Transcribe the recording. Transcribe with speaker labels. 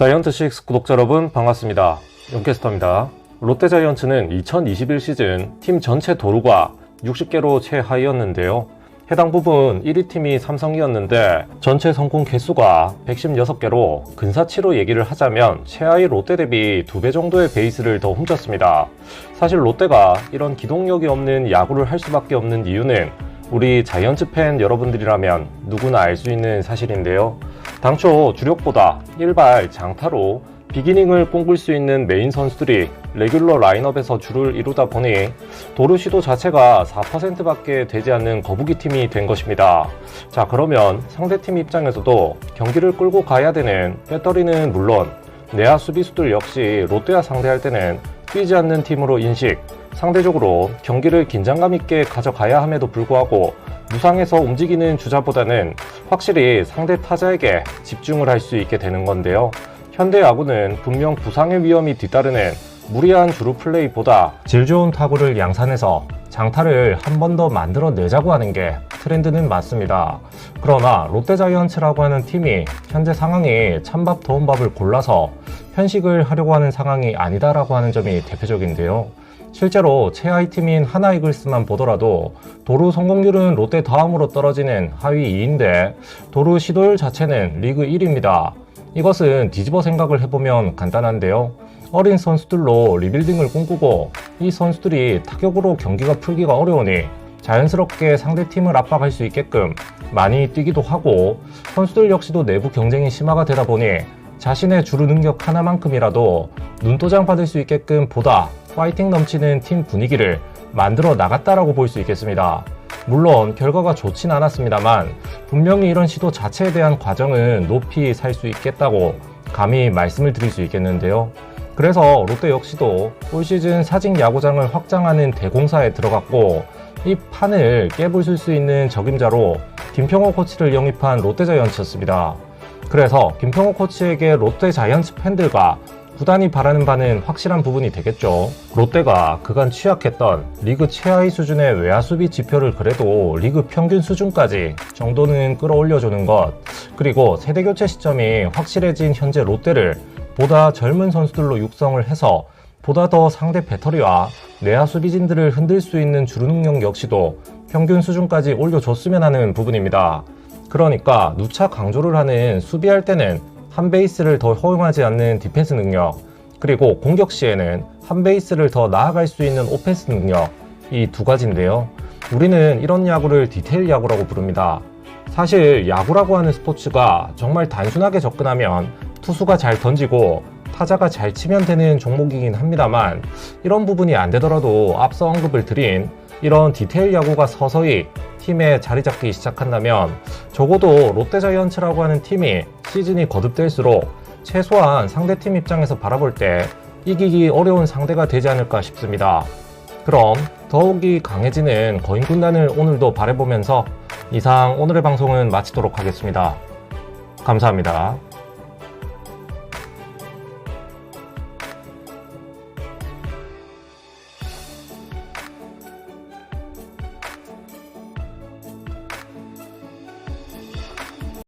Speaker 1: 자이언트식스 구독자 여러분 반갑습니다. 용캐스터입니다. 롯데자이언츠는 2021 시즌 팀 전체 도루가 60개로 최하위였는데요. 해당 부분 1위 팀이 삼성이었는데 전체 성공 개수가 116개로 근사치로 얘기를 하자면 최하위 롯데 대비 2배 정도의 베이스를 더 훔쳤습니다. 사실 롯데가 이런 기동력이 없는 야구를 할 수밖에 없는 이유는 우리 자이언츠 팬 여러분들이라면 누구나 알 수 있는 사실인데요. 당초 주력보다 일발 장타로 비기닝을 꿈꿀 수 있는 메인 선수들이 레귤러 라인업에서 주를 이루다 보니 도루 시도 자체가 4%밖에 되지 않는 거북이 팀이 된 것입니다. 자, 그러면 상대팀 입장에서도 경기를 끌고 가야 되는 배터리는 물론 내야 수비수들 역시 롯데와 상대할 때는 뛰지 않는 팀으로 인식, 상대적으로 경기를 긴장감 있게 가져가야 함에도 불구하고 무상에서 움직이는 주자보다는 확실히 상대 타자에게 집중을 할 수 있게 되는 건데요. 현대 야구는 분명 부상의 위험이 뒤따르는 무리한 주루 플레이보다 질 좋은 타구를 양산해서 장타를 한 번 더 만들어 내자고 하는 게 트렌드는 맞습니다. 그러나 롯데자이언츠라고 하는 팀이 현재 상황이 찬밥 더운 밥을 골라서 현식을 하려고 하는 상황이 아니다라고 하는 점이 대표적인데요. 실제로 최하위 팀인 하나이글스만 보더라도 도루 성공률은 롯데 다음으로 떨어지는 하위 2인데 도루 시도율 자체는 리그 1위입니다. 이것은 뒤집어 생각을 해보면 간단한데요. 어린 선수들로 리빌딩을 꿈꾸고 이 선수들이 타격으로 경기가 풀기가 어려우니 자연스럽게 상대팀을 압박할 수 있게끔 많이 뛰기도 하고 선수들 역시도 내부 경쟁이 심화가 되다 보니 자신의 주루 능력 하나만큼이라도 눈도장 받을 수 있게끔 보다 파이팅 넘치는 팀 분위기를 만들어 나갔다라고 볼 수 있겠습니다. 물론 결과가 좋진 않았습니다만 분명히 이런 시도 자체에 대한 과정은 높이 살 수 있겠다고 감히 말씀을 드릴 수 있겠는데요. 그래서 롯데 역시도 올 시즌 사직 야구장을 확장하는 대공사에 들어갔고 이 판을 깨부술 수 있는 적임자로 김평호 코치를 영입한 롯데 자이언츠였습니다. 그래서 김평호 코치에게 롯데 자이언츠 팬들과 구단이 바라는 바는 확실한 부분이 되겠죠. 롯데가 그간 취약했던 리그 최하위 수준의 외야 수비 지표를 그래도 리그 평균 수준까지 정도는 끌어올려주는 것, 그리고 세대 교체 시점이 확실해진 현재 롯데를 보다 젊은 선수들로 육성을 해서 보다 더 상대 배터리와 내야 수비진들을 흔들 수 있는 주루 능력 역시도 평균 수준까지 올려줬으면 하는 부분입니다. 그러니까 누차 강조를 하는 수비할 때는 한 베이스를 더 허용하지 않는 디펜스 능력, 그리고 공격 시에는 한 베이스를 더 나아갈 수 있는 오펜스 능력, 이 두 가지인데요. 우리는 이런 야구를 디테일 야구라고 부릅니다. 사실 야구라고 하는 스포츠가 정말 단순하게 접근하면 투수가 잘 던지고 타자가 잘 치면 되는 종목이긴 합니다만 이런 부분이 안 되더라도 앞서 언급을 드린 이런 디테일 야구가 서서히 팀에 자리 잡기 시작한다면 적어도 롯데자이언츠라고 하는 팀이 시즌이 거듭될수록 최소한 상대팀 입장에서 바라볼 때 이기기 어려운 상대가 되지 않을까 싶습니다. 그럼 더욱이 강해지는 거인 군단을 오늘도 바라보면서 이상 오늘의 방송은 마치도록 하겠습니다. 감사합니다.